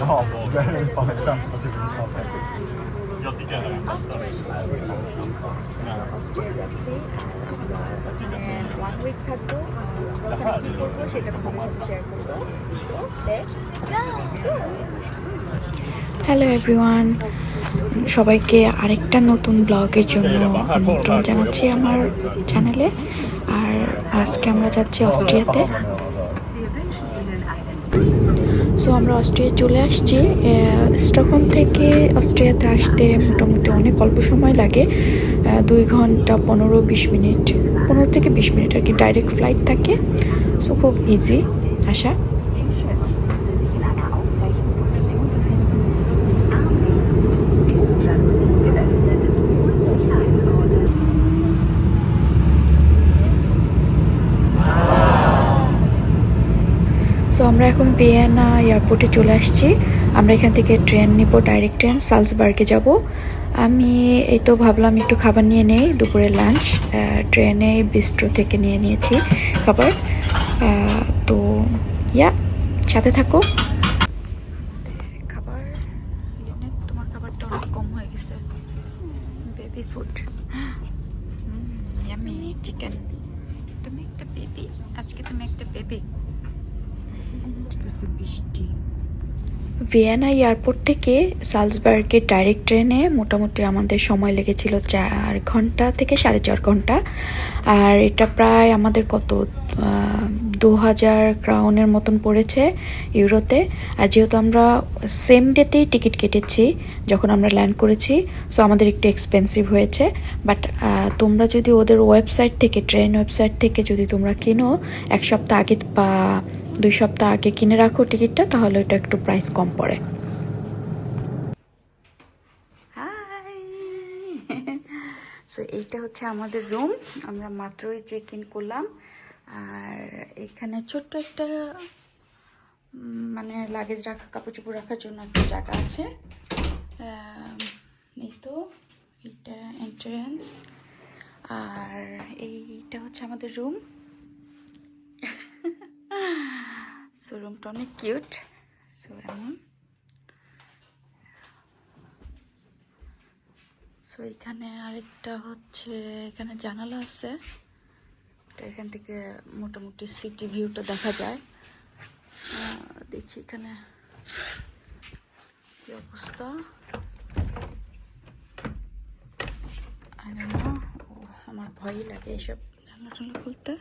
Ja, det är fan Jag tycker det den bästa. Go hello everyone সবাইকে আরেকটা নতুন ব্লগের জন্য আমন্ত্রণ জানাচ্ছি আমার চ্যানেলে আর আজকে আমরা যাচ্ছি অস্ট্রিয়াতে। সো আমরা অস্ট্রিয়া চলে আসছি। স্টকহোম থেকে অস্ট্রিয়াতে আসতে মোটামুটি অনেক অল্প সময় লাগে। দুই ঘণ্টা পনেরো বিশ মিনিট, পনেরো থেকে বিশ মিনিট আর কি। ডাইরেক্ট ফ্লাইট থাকে। সো খুব ইজি আসা আমরা এখন ভিয়েনা এয়ারপোর্টে চলে আসছি। আমরা এখান থেকে ট্রেন নিব ডাইরেক্ট ট্রেন, সালসবার্গে যাব। আমি এই তো ভাবলাম একটু খাবার নিয়ে নেই, দুপুরের লাঞ্চ ট্রেনে বিস্ট্রো থেকে নিয়ে নিয়েছি খাবার। তো ইয়া সাথে থাকো খাবার তোমার খাবারটা অনেক কম হয়ে গেছে বেবি ফুড ইয়ামি চিকেন তুমি একটা বেবি আজকে তুমি একটা বেবি বৃষ্টি ভিয়েনা এয়ারপোর্ট থেকে সালসবার্গের ডাইরেক্ট ট্রেনে মোটামুটি আমাদের সময় লেগেছিল চার ঘণ্টা থেকে সাড়ে চার ঘণ্টা। আর এটা প্রায় আমাদের কত দু হাজার ক্রাউনের মতন পড়েছে ইউরোতে। আর যেহেতু আমরা সেম ডেতেই টিকিট কেটেছি, যখন আমরা ল্যান্ড করেছি সো আমাদের একটু এক্সপেন্সিভ হয়েছে। বাট তোমরা যদি ওদের ওয়েবসাইট থেকে ট্রেন ওয়েবসাইট থেকে যদি তোমরা কিনো, এক সপ্তাহ আগে বা দুই সপ্তাহ আগে কিনে রাখো টিকিটটা, তাহলে ওটা একটু প্রাইস কম পড়ে। সো এইটা হচ্ছে আমাদের রুম আমরা মাত্রই চেক ইন করলাম। আর এখানে ছোট্ট একটা মানে লাগেজ রাখা কাপড় চোপড় রাখার জন্য একটা জায়গা আছে। এই তো, এইটা এন্ট্রেন্স আর এইটা হচ্ছে আমাদের রুম সো রুমটা অনেক কিউট সো এমন। সো এখানে আরেকটা হচ্ছে, এখানে জানালা আছে। এখান থেকে মোটামুটি সিটি ভিউটা দেখা যায়। দেখি এখানে কি অবস্থা। আমার ভয়ই লাগে এসব জানলা টানলা খুলতে।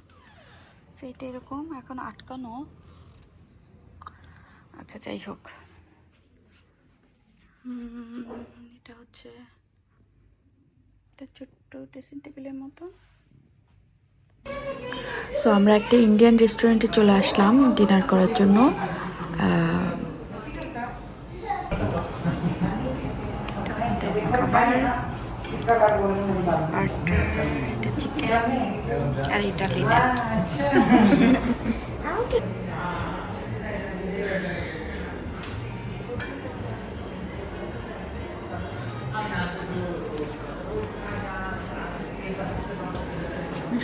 সেইটা এরকম, এখন আটকানো। আচ্ছা যাই হোক। এটা হচ্ছে একটা ছোট্ট ড্রেসিং টেবিলের মতো। সো আমরা একটা ইন্ডিয়ান রেস্টুরেন্টে চলে আসলাম ডিনার করার জন্য। খাবার চিকেন আর এটা লিনেন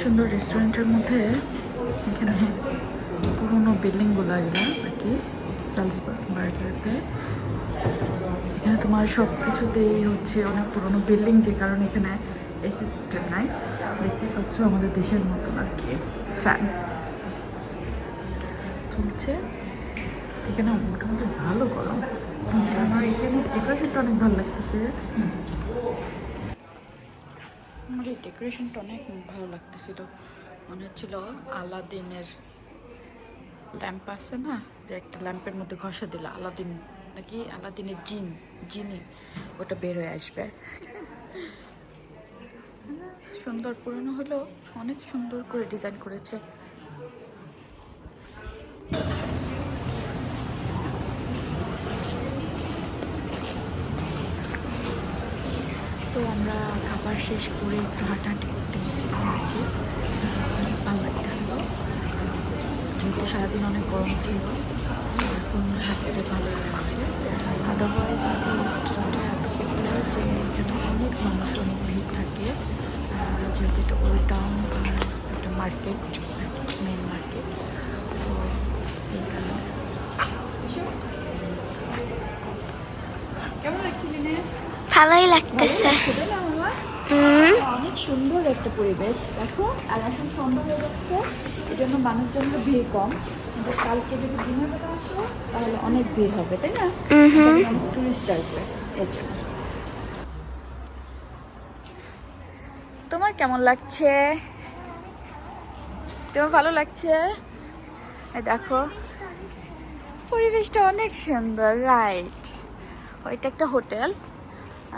সুন্দর রেস্টুরেন্টের মধ্যে এখানে পুরোনো বিল্ডিংগুলো এগুলো আর কি সালসবার্গাতে এখানে তোমার সব কিছুতেই হচ্ছে অনেক পুরোনো বিল্ডিং যে কারণে এখানে এসি সিস্টেম নাই। দেখতে পাচ্ছ আমাদের দেশের মতন আর কি। ফ্যান চলছে এখানে মোটামুটি ভালো গরম। আমার এখানে ডেকোরেশনটা অনেক ভালো লাগতেছে। আমার এই ডেকোরেশনটা অনেক ভালো লাগতেছিল মনে হচ্ছিল আলাদিনের ল্যাম্প আছে না? যে একটা ল্যাম্পের মধ্যে ঘষা দিল, আলাদিন নাকি? আলাদিনের জিন, জিনি। ওটা বের হয়ে আসবে। সুন্দর পুরনো হলো অনেক সুন্দর করে ডিজাইন করেছে। তো আমরা খাবার শেষ করে একটু হাঁটাহাঁটি করতে গেছিলাম আর কি ভালো যেহেতু সারাদিন অনেক গরম ছিল, এখন হাঁটতে ভালো লাগছে। আদারওয়াইজ এত পপুলার যে এখানে অনেক মানুষ অনেক ভিড় থাকে। যেহেতু ওল্ড টাউন একটা মার্কেট মেন মার্কেট সো ভালোই লাগতেছে অনেক সুন্দর একটা পরিবেশ। দেখো আর এখন সন্ধ্যা হয়ে যাচ্ছে এই জন্য মানুষজন ভিড় কম। কিন্তু কালকে যদি দিনের বেলা আসো তাহলে অনেক ভিড় হবে তাই না? অনেক টুরিস্ট আসবে এর জন্য। কেমন লাগছে? তোমার ভালো লাগছে? দেখো, পরিবেশটা অনেক সুন্দর রাইট ওইটা একটা হোটেল।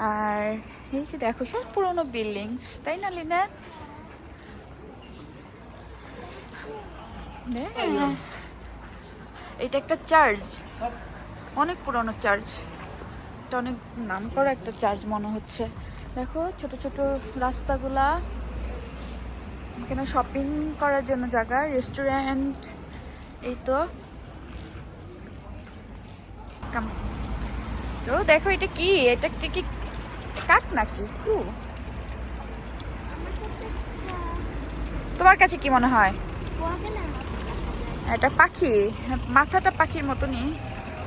আর এই যে দেখো, সব পুরোনো বিল্ডিংস, তাই না, লিনা। এটা একটা চার্চ। অনেক পুরনো চার্চ। এটা অনেক নাম করা একটা চার্চ মনে হচ্ছে। দেখো, ছোট ছোট রাস্তাগুলা। এখানে শপিং করার জন্য জায়গা রেস্টুরেন্ট এই তো। তো দেখো, এটা কি? এটা কি কাক নাকি? কু তোমার কাছে কি মনে হয়? এটা পাখি। মাথাটা পাখির মতনই।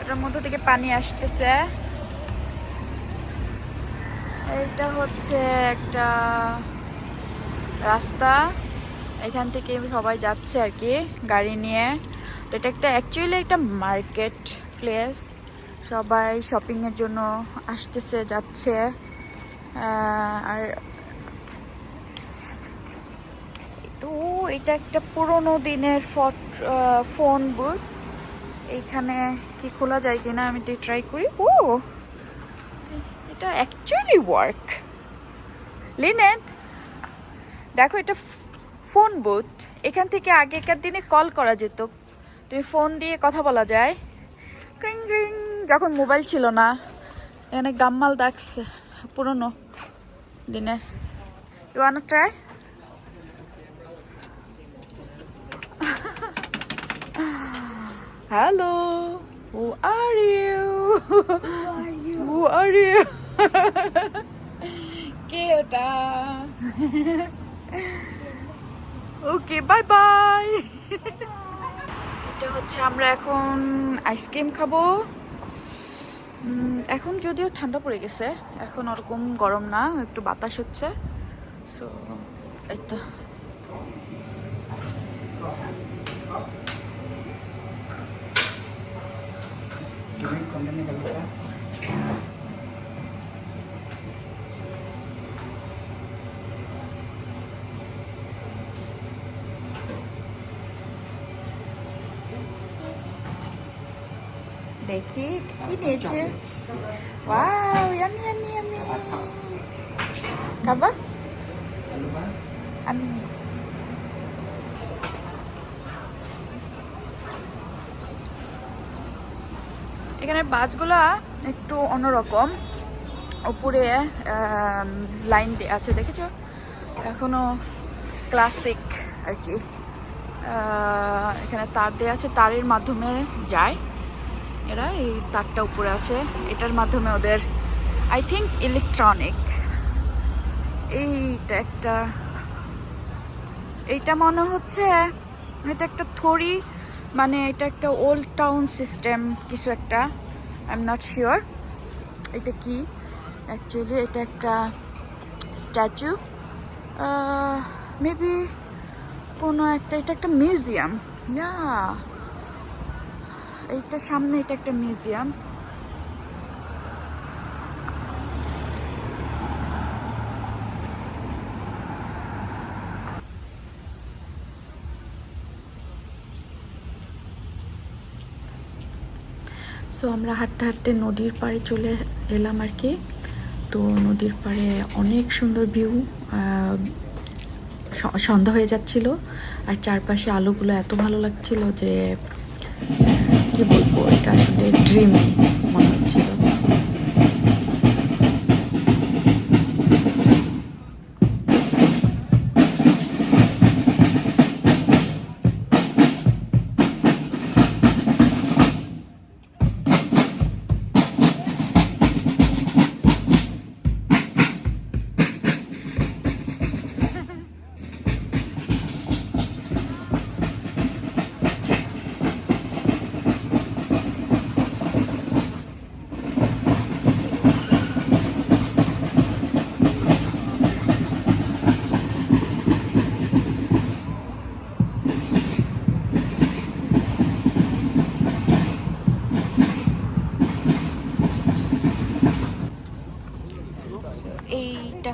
ওটার মধ্য থেকে পানি আসতেছে। এইটা হচ্ছে একটা রাস্তা। এখান থেকে সবাই যাচ্ছে আর কি গাড়ি নিয়ে। তো এটা একটা অ্যাকচুয়ালি একটা মার্কেট প্লেস সবাই শপিংয়ের জন্য আসতেছে, যাচ্ছে। আর তো এটা একটা পুরোনো দিনের ফট ফোন বুথ এইখানে কি খোলা যায় কিনা আমি ট্রাই করি। ও! এটা অ্যাকচুয়ালি ওয়ার্ক লিনেট দেখো এটা ফোন বুথ এখান থেকে আগেকার দিনে কল করা যেত তুমি ফোন দিয়ে কথা বলা যায় ক্রিং ক্রিং যখন মোবাইল ছিল না এখানে গাম্মাল ডাকছে পুরনো দিনের you want try Hello. Who are you? Who are you? কে ওটা? ওকে বাই বাই এটা হচ্ছে আমরা এখন আইসক্রিম খাব। এখন যদিও ঠান্ডা পড়ে গেছে এখন ওরকম গরম না একটু বাতাস হচ্ছে। সো এই তো। দেখি কি নিয়েছে ওয়াও ইয়ামি ইয়ামি ইয়ামি খাবার আমি এখানে বাসগুলা একটু অন্যরকম। উপরে লাইন আছে, দেখেছ? এখনও ক্লাসিক আর কি। এখানে তার দেওয়া আছে, তারের মাধ্যমে যায়। এরা, এই তারটা উপরে আছে। এটার মাধ্যমে ওদের আই থিঙ্ক ইলেকট্রনিক এইটা একটা, এইটা মনে হচ্ছে, এটা একটা থরি মানে এটা একটা ওল্ড টাউন সিস্টেম কিছু একটা আই এম নট শিওর এটা কি? অ্যাকচুয়ালি এটা একটা স্ট্যাচু মেবি কোনো একটা, এটা একটা মিউজিয়াম ইয়া এইটা সামনে এটা একটা মিউজিয়াম। সো আমরা হাঁটতে হাঁটতে নদীর পাড়ে চলে এলাম আর কি। তো নদীর পাড়ে অনেক সুন্দর ভিউ সন্ধ্যা হয়ে যাচ্ছিল। আর চারপাশে আলোগুলো এত ভালো লাগছিল যে কি বলব? এটা আসলে ড্রিমই মনে হচ্ছিল।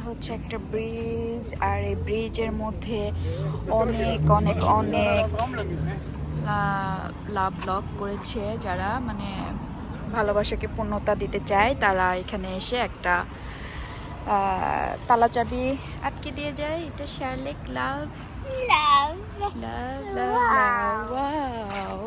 হচ্ছে একটা ব্রিজ আর এই ব্রিজের মধ্যে অনেক অনেক অনেক লাভ ব্লগ করেছে যারা মানে ভালোবাসাকে পূর্ণতা দিতে চায় তারা এখানে এসে একটা আহ, তালা চাবি আটকে দিয়ে যায়। এটা শেয়ারলেক লাভ লাভ লাভ লাভ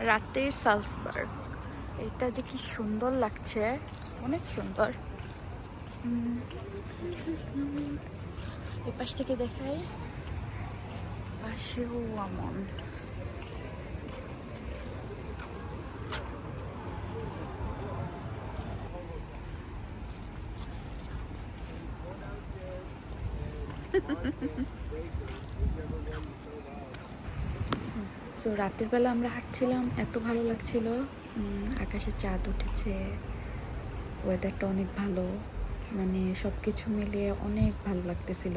রাতের সালসবার্গ এটা যে কি সুন্দর লাগছে অনেক সুন্দর। উম, এই পাশ থেকে দেখাই পাশেও আমন। সো রাতের বেলা আমরা হাঁটছিলাম, এত ভালো লাগছিল। আকাশে চাঁদ উঠেছে ওয়েদারটা অনেক ভালো মানে সব কিছু মিলিয়ে অনেক ভালো লাগতেছিল।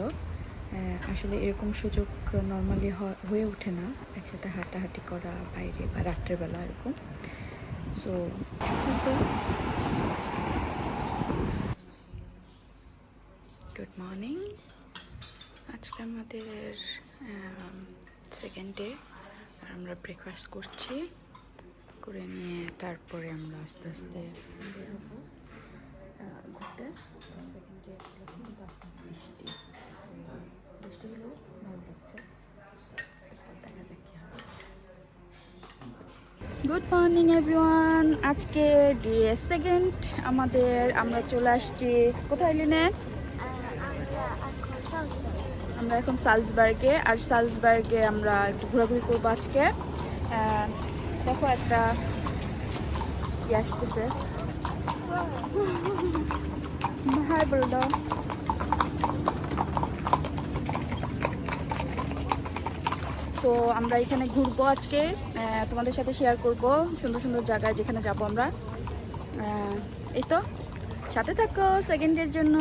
আসলে এরকম সুযোগ নর্মালি হয়ে ওঠে না, একসাথে হাঁটাহাঁটি করা বাইরে বা রাত্রের বেলা এরকম। সো গুড আমরা ব্রেকফাস্ট করছি। করে নিয়ে তারপরে আমরা আস্তে আস্তে গুড মর্নিং এভরিওয়ান আজকে ডে সেকেন্ড। আমাদের আমরা চলে আসছি কোথায়, লিনেন? আমরা এখন সালসবার্গে আর সালসবার্গে আমরা একটু ঘোরাঘুরি করব আজকে। দেখো একটা ইয়ে আসতেছে। হাই বলল সো আমরা এখানে ঘুরবো আজকে। তোমাদের সাথে শেয়ার করব সুন্দর সুন্দর জায়গায় যেখানে যাব আমরা। এই তো। সাথে থাকো সেকেন্ডের জন্য.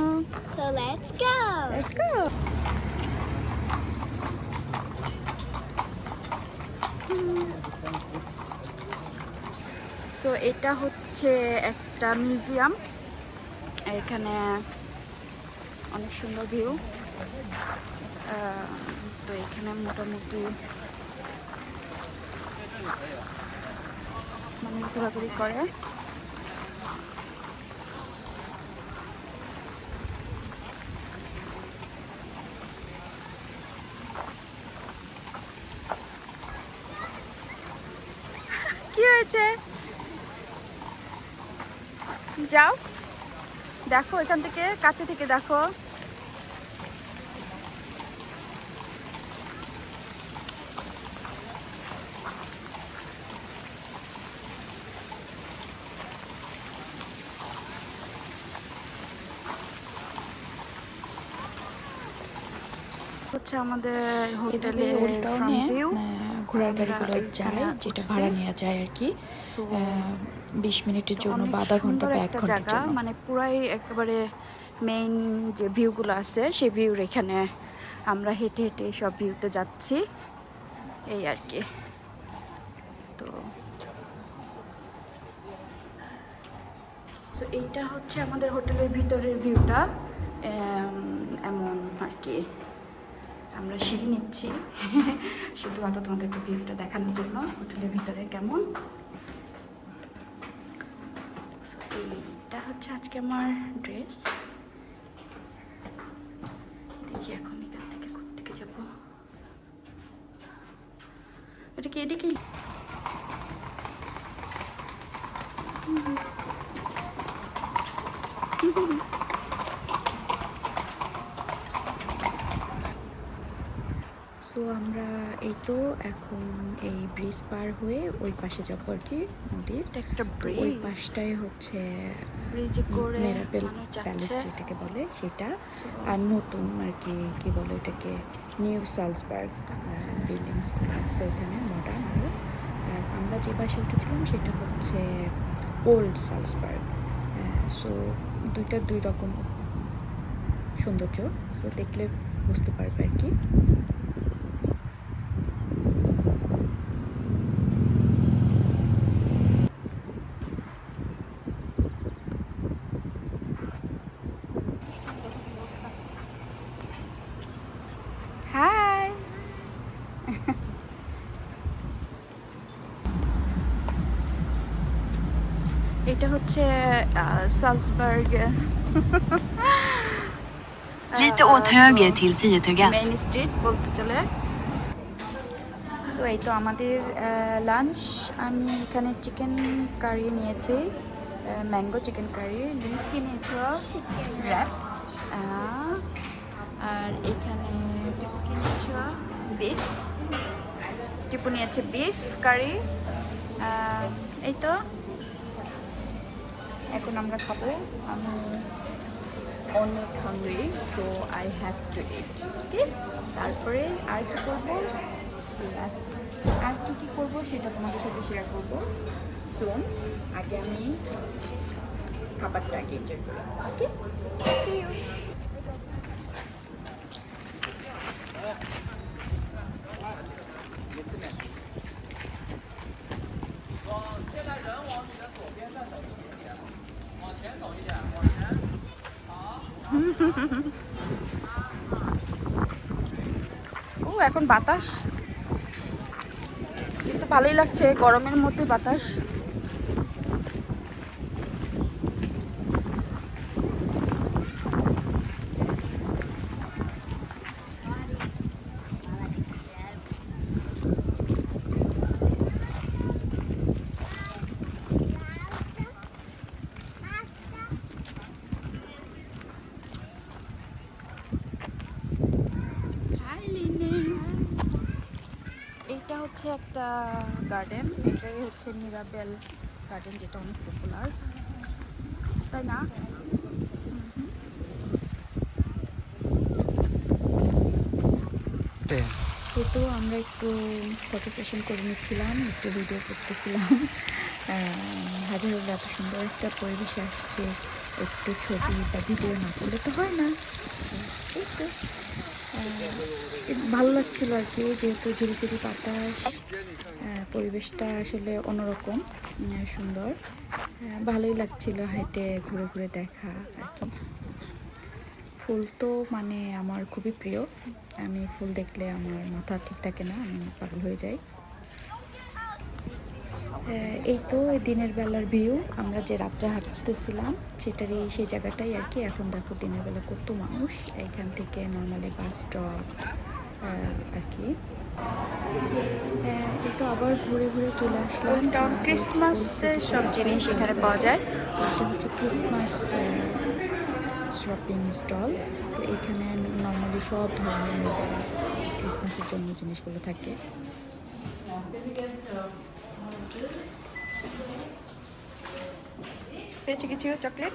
সো এটা হচ্ছে একটা মিউজিয়াম। এখানে অনেক সুন্দর ভিউ। তো এখানে মোটামুটি মানুষ ঘোরাঘুরি করে। কি হয়েছে? যাও। দেখো এখান থেকে কাছে থেকে দেখো। হচ্ছে আমাদের হোটেলে ঘোড়ার গাড়িগুলো যায় যেটা ভাড়া নেওয়া যায় আর কি। বিশ মিনিটের জন্য বা আধা ঘণ্টা বা এক ঘণ্টার জায়গা। জন্য। মানে পুরাই একেবারে মেইন যে ভিউগুলো আছে সেই ভিউর এখানে আমরা হেঁটে হেঁটে সব ভিউতে যাচ্ছি। এই আর কি। তো সো এইটা হচ্ছে আমাদের হোটেলের ভিতরের ভিউটা এমন আর কি। আমরা সিঁড়ি নিচ্ছি। শুধুমাত্র তোমাদেরকে ভিউটা দেখানোর জন্য। হোটেলের ভিতরে কেমন? এইটা হচ্ছে আজকে আমার ড্রেস। দেখি এখন এখান থেকে কোথেকে যাব। এটা কি এদিকে? সো আমরা এই তো এখন এই ব্রিজ পার হয়ে ওই পাশে যাব আর কি নদীর। একটা তো ওই পাশটাই হচ্ছে ব্রিজে মেরাবেল প্যালেস যেটাকে বলে সেটা। আর নতুন আর কি কি বলে এটাকে নিউ সালসবার্গ বিল্ডিংস করা আছে ওখানে মডার্ন আরও আর আমরা যে পাশে উঠেছিলাম সেটা হচ্ছে ওল্ড সালসবার্গ সো দুইটা দুই রকম সৌন্দর্য। সো দেখলে বুঝতে পারবে আর কি হাই এটা Salzburg Lite åt höger till 10 gas. Main street বলতে চলে সো এই তো আমাদের লাঞ্চ আমি এখানে চিকেন কারি নিয়েছি ম্যাঙ্গো চিকেন কারি লিঙ্ক কি নিয়েছো র্যাপ আর এখানে টিপু কি নিয়েছো বিফ টিপু নিয়েছে বিফ কারি এই তো এখন আমরা খাব। আমি অনেক hungry so I have to eat okay তারপরে আর কী করব? আর কী কী করব সেটা তোমাদের সাথে শেয়ার করব। সোন আগে আমি খাবারটা আগে এনজয় করি ওকে ও এখন বাতাস। কিন্তু ভালোই লাগছে গরমের মধ্যে বাতাস হাই লিনে এইটা হচ্ছে একটা গার্ডেন এটাই হচ্ছে মিরাবেল গার্ডেন যেটা অনেক পপুলার তাই না? তো। আমরা একটু ফটো সেশন করে নিচ্ছিলাম একটু ভিডিও করতেছিলাম। হাজার এত সুন্দর একটা পরিবেশ আসছে একটু ছবি বা ভিডিও না করলে তো হয় না। এই তো। ভালো লাগছিল আর কি, যেহেতু ঝিরিঝিরি বাতাস পরিবেশটা আসলে অন্যরকম সুন্দর। ভালোই লাগছিল হেঁটে ঘুরে ঘুরে দেখা আর কি। ফুল তো মানে আমার খুবই প্রিয়। আমি ফুল দেখলে আমার মাথা ঠিক থাকে না, আমি পাগল হয়ে যাই। এই তো এই দিনের বেলার ভিউ আমরা যে রাত্রে হাঁটতেছিলাম সেটারই সেই জায়গাটাই আর কি। এখন দেখো দিনের বেলা কত মানুষ এইখান থেকে নর্মালি বাস স্টপ আর কি। তো আবার ঘুরে ঘুরে চলে আসলাম। ক্রিসমাসের সব জিনিস এখানে পাওয়া যায়। এটা হচ্ছে ক্রিসমাস শপিং স্টল তো এখানে নর্মালি সব ধরনের ক্রিসমাসের জন্য জিনিসগুলো থাকে। পেয়েছি কিছু চকলেট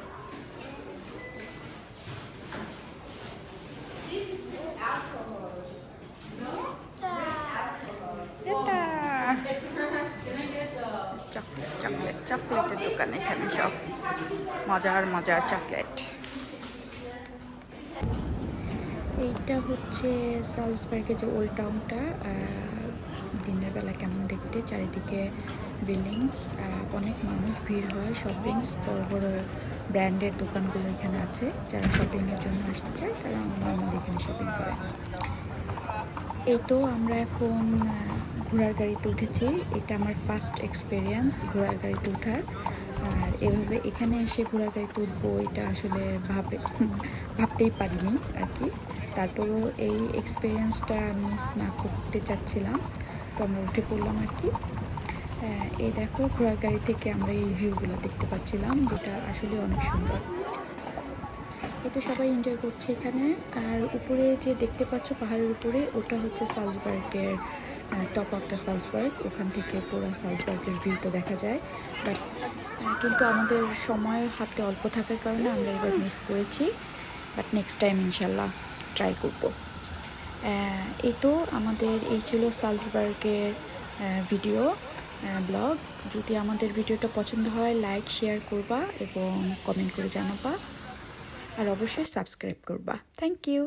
চকলেট চকলেট চকলেটের দোকান এখানে সব মজার মজার চকলেট এইটা হচ্ছে সালসবার্গের যে ওল্ড টাউনটা দিনের বেলা কেমন দেখতে? চারিদিকে বিল্ডিংস অনেক মানুষ ভিড় হয় শপিংস বড় বড় ব্র্যান্ডের দোকানগুলো এখানে আছে। যারা শপিংয়ের জন্য আসতে চায়, তারা নর্মালি এখানে শপিং করে। এই তো আমরা এখন ঘোড়ার গাড়িতে উঠেছি। এটা আমার ফার্স্ট এক্সপিরিয়েন্স ঘোড়ার গাড়িতে ওঠার। আর এভাবে এখানে এসে ঘোড়ার গাড়িতে উঠবো, এটা আসলে ভাবে, ভাবতেই পারিনি আর কি। তারপরও এই এক্সপিরিয়েন্সটা মিস না করতে চাচ্ছিলাম। তো আমরা উঠে পড়লাম আর কি। এই দেখো, ঘোড়ার গাড়ি থেকে আমরা এই ভিউগুলো দেখতে পাচ্ছিলাম, যেটা আসলে অনেক সুন্দর। এই তো সবাই এনজয় করছে এখানে। আর উপরে যে দেখতে পাচ্ছ পাহাড়ের উপরে, ওটা হচ্ছে সালসবার্গের টপ অফ দ্য সালসবার্গ। ওখান থেকে পুরো সালসবার্গের ভিউটা দেখা যায়। বাট কিন্তু আমাদের সময় হাতে অল্প থাকার কারণে আমরা এবার মিস করেছি। বাট নেক্সট টাইম ইনশাল্লাহ ট্রাই করব। এই তো আমাদের এই ছিল সালসবার্গের ভিডিও ব্লগ। যদি আমাদের ভিডিওটা পছন্দ হয়, লাইক, শেয়ার করবা এবং কমেন্ট করে জানাবা। আর অবশ্যই সাবস্ক্রাইব করবা। Thank you